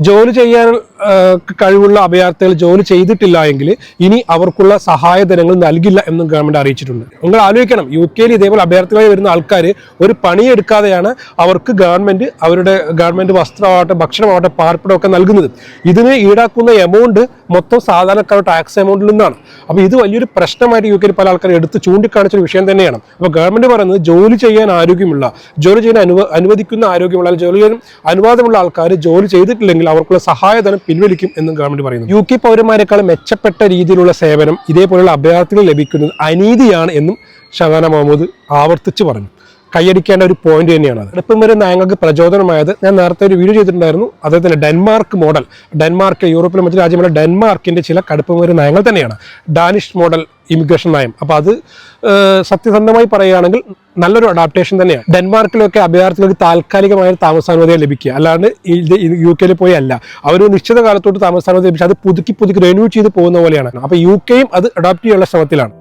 ജോലി ചെയ്യാൻ കഴിവുള്ള അഭയാർത്ഥികൾ ജോലി ചെയ്തിട്ടില്ല എങ്കിൽ ഇനി അവർക്കുള്ള സഹായധനങ്ങൾ നൽകില്ല എന്നും ഗവൺമെന്റ് അറിയിച്ചിട്ടുണ്ട്. നിങ്ങൾ ആലോചിക്കണം യു കെയിൽ ഇതേപോലെ അഭയാർത്ഥികളായി വരുന്ന ആൾക്കാർ ഒരു പണിയെടുക്കാതെയാണ് അവർക്ക് ഗവൺമെന്റ് അവരുടെ ഗവൺമെന്റ് വസ്ത്രമാവട്ടെ ഭക്ഷണമാവട്ടെ പാർപ്പിടമൊക്കെ നൽകുന്നത്. ഇതിന് ഈടാക്കുന്ന എമൗണ്ട് മൊത്തം സാധാരണക്കാരുടെ ടാക്സ് എമൗണ്ടിൽ നിന്നാണ്. അപ്പോൾ ഇത് വലിയൊരു പ്രശ്നമായിട്ട് യു കെയിൽ പല ആൾക്കാരും എടുത്ത് ചൂണ്ടിക്കാണിച്ച ഒരു വിഷയം തന്നെയാണ്. അപ്പോൾ ഗവൺമെന്റ് പറയുന്നത് ജോലി ചെയ്യാൻ ആരോഗ്യമുള്ള ജോലി ചെയ്യാൻ അനുവ അനുവദിക്കുന്ന ആരോഗ്യമുള്ള ജോലി ചെയ്യാൻ അനുവാദമുള്ള ആൾക്കാർ ജോലി ചെയ്തിട്ടില്ലെങ്കിൽ അവർക്കുള്ള സഹായധനം പിൻവലിക്കും എന്നും ഗവൺമെന്റ് പറയുന്നു. യു കെ പൗരന്മാരെക്കാൾ മെച്ചപ്പെട്ട രീതിയിലുള്ള സേവനം ഇതേപോലെയുള്ള അഭയാർത്ഥികൾ ലഭിക്കുന്നത് അനീതിയാണ് എന്നും ഷഹാന മുഹമ്മദ് ആവർത്തിച്ച് പറഞ്ഞു. കൈയടിക്കേണ്ട ഒരു പോയിന്റ് തന്നെയാണ് അത് ഇപ്പം വരെ നയങ്ങൾക്ക് പ്രചോദനമായത് ഞാൻ നേരത്തെ ഒരു വീഡിയോ ചെയ്തിട്ടുണ്ടായിരുന്നു. അതേ തന്നെ ഡെൻമാർക്ക് മോഡൽ ഡെൻമാർക്ക് യൂറോപ്പിലെ മറ്റു രാജ്യമായ ഡെൻമാർക്കിന്റെ ചില കടുപ്പം വരെ നയങ്ങൾ തന്നെയാണ്. ഡാനിഷ് മോഡൽ ഇമിഗ്രേഷൻ നയം. അപ്പോൾ അത് സത്യസന്ധമായി പറയുകയാണെങ്കിൽ നല്ലൊരു അഡാപ്റ്റേഷൻ തന്നെയാണ്. ഡെൻമാർക്കിലൊക്കെ അഭയാർത്ഥികൾക്ക് താൽക്കാലികമായ താമസാനുമതി ലഭിക്കുക. അല്ലാണ്ട് ഇത് യു കെയിൽ പോയി അല്ല. അവർ നിശ്ചിത കാലത്തോട്ട് താമസാനുമതി ലഭിച്ചു അത് പുതുക്കി പുതുക്കി റിന്യൂ ചെയ്ത് പോകുന്ന പോലെയാണ്. അപ്പോൾ യു കെയും അത് അഡാപ്റ്റ് ചെയ്യാനുള്ള ശ്രമത്തിലാണ്.